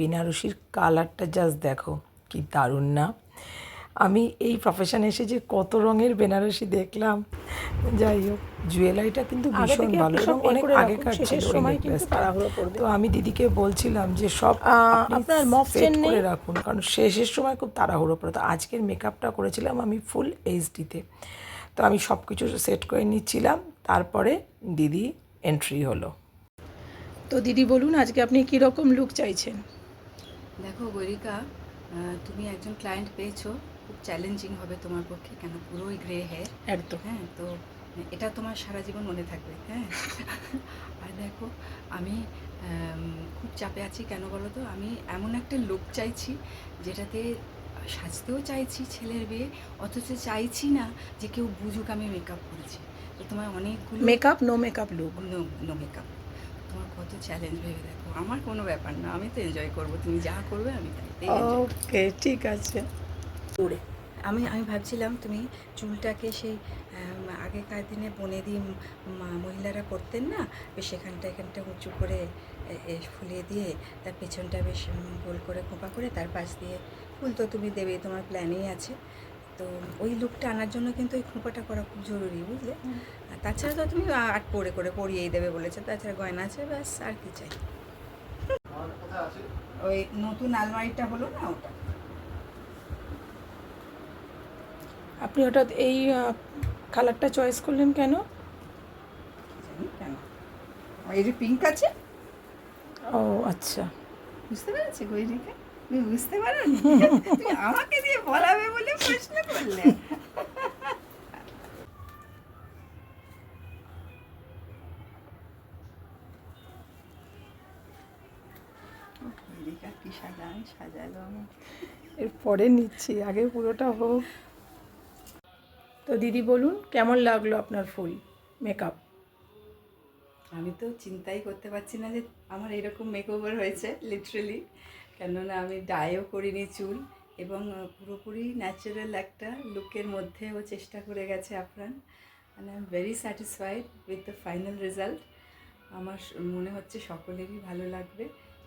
বেনারসির কালারটা জাস্ট দেখো কি দারুণ না? আমি এই প্রফেশনে এসে যে কত রঙের বেনারসি দেখলাম যাই হোক জুয়েলারিটা কিন্তু ভীষণ ভালো এবং অনেক আগেকার ছিল সময়। তো আমি দিদিকে বলছিলাম যে সব আপনার মপ set করে রাখুন কারণ শেষের সময় খুব তাড়াহুড়ো পড়ে তো আজকের মেকআপটা করেছিলাম আমি ফুল এইচডিতে তো আমি সব কিছু সেট করে নিচ্ছিলাম তারপরে দিদি এন্ট্রি হলো। তো দিদি বলুন আজকে আপনি কি রকম লুক চাইছেন? দেখো গরিকা তুমি একজন ক্লায়েন্ট পেয়েছ খুব চ্যালেঞ্জিং হবে তোমার পক্ষে কেন পুরোই গ্রে হেয়ার একদম। হ্যাঁ তো এটা তোমার সারা জীবন মনে থাকবে হ্যাঁ। আর দেখো আমি খুব চাপে আছি কেন বলো তো? আমি এমন একটা লোক চাইছি যেটাতে সাজতেও চাইছি ছেলের বিয়ে অথচ চাইছি না যে কেউ বুঝুক আমি মেকআপ করেছি। তো তোমার অনেকগুলো makeup no makeup look no no makeup কত চ্যালেঞ্জ ভেবে দেখো। আমার কোনো ব্যাপার না আমি তো এনজয় করব তুমি যা করবে আমি তাই। ওকে ঠিক আছে। দূরে। আমি আমি ভাবছিলাম তুমি চুলটাকে সেই আগেকার দিনে বনেদি মহিলারা করতেন না? বেশ এখানটা এখানটা উঁচু করে ফুলিয়ে দিয়ে তার পেছনটা বেশ গোল করে খোঁপা করে তার পাশ দিয়ে ফুল তো তুমি দেবে তোমার প্ল্যানেই আছে। তো ওই লুকটা আনার জন্য কিন্তু ওই খোঁপাটা করা খুব জরুরি বুঝলে? তাছাড়া তো তুমি আট পরে করে পরিয়েই দেবে বলেছে তাছাড়া গয়না আছে ব্যাস আর কি চাই। ওই নতুন আলমারিটা হলো না ওটা? আপনি হঠাৎ এই কালারটা চয়েস করলেন কেন? কেন? এই যে পিঙ্ক আছে। ও আচ্ছা। বুঝতে পেরেছি গৈরিকা তুমি বুঝতে পারো আমাকে দিয়ে বলাবে বলে প্রশ্ন করলে। কি সাজান সাজালো এরপরে নিচ্ছি আগে পুরোটা হোক। তো দিদি বলুন কেমন লাগল আপনার ফুল মেকআপ আমি তো চিন্তাই করতে পারছি না যে আমার এরকম মেকওভার হয়েছে লিটারেলি কেননা আমি ডাইও করিনি চুল। এবং পুরোপুরি ন্যাচারাল একটা লুকের মধ্যে ও চেষ্টা করে গেছে Afran. And I am very satisfied with the final result আমার মনে হচ্ছে সকলেরই ভালো লাগবে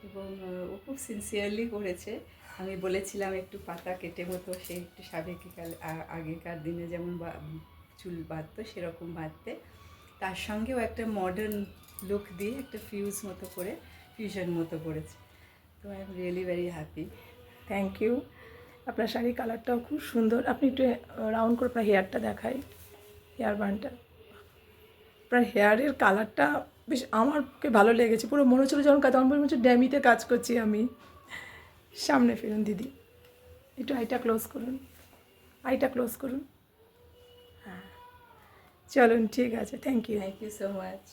এবং ও খুব সিনসিয়ারলি করেছে। আমি বলেছিলাম একটু পাতা কেটে মতো সে একটু সাবেকিকাল আগেকার দিনে যেমন চুল বাঁধতো, সেরকম বাঁধতে। তার সঙ্গেও একটা মডার্ন লুক দিয়ে একটা ফিউজ মতো করে ফিউশন মতো করেছে। তো I am really very happy thank you আপনার শাড়ির কালারটাও খুব সুন্দর। আপনি একটু রাউন্ড করে আপনার হেয়ারটা দেখাই হেয়ার বানটা আপনার হেয়ারের কালারটা বেশ আমারকে ভালো লেগেছে। পুরো মনে হচ্ছিল যখন কাজ, আমার মনে হচ্ছে ড্যামিতে কাজ করছি আমি। সামনে ফিরুন দিদি। একটু আইটা ক্লোজ করুন। আইটা ক্লোজ করুন। হ্যাঁ। চলুন, ঠিক আছে। Thank you thank you so much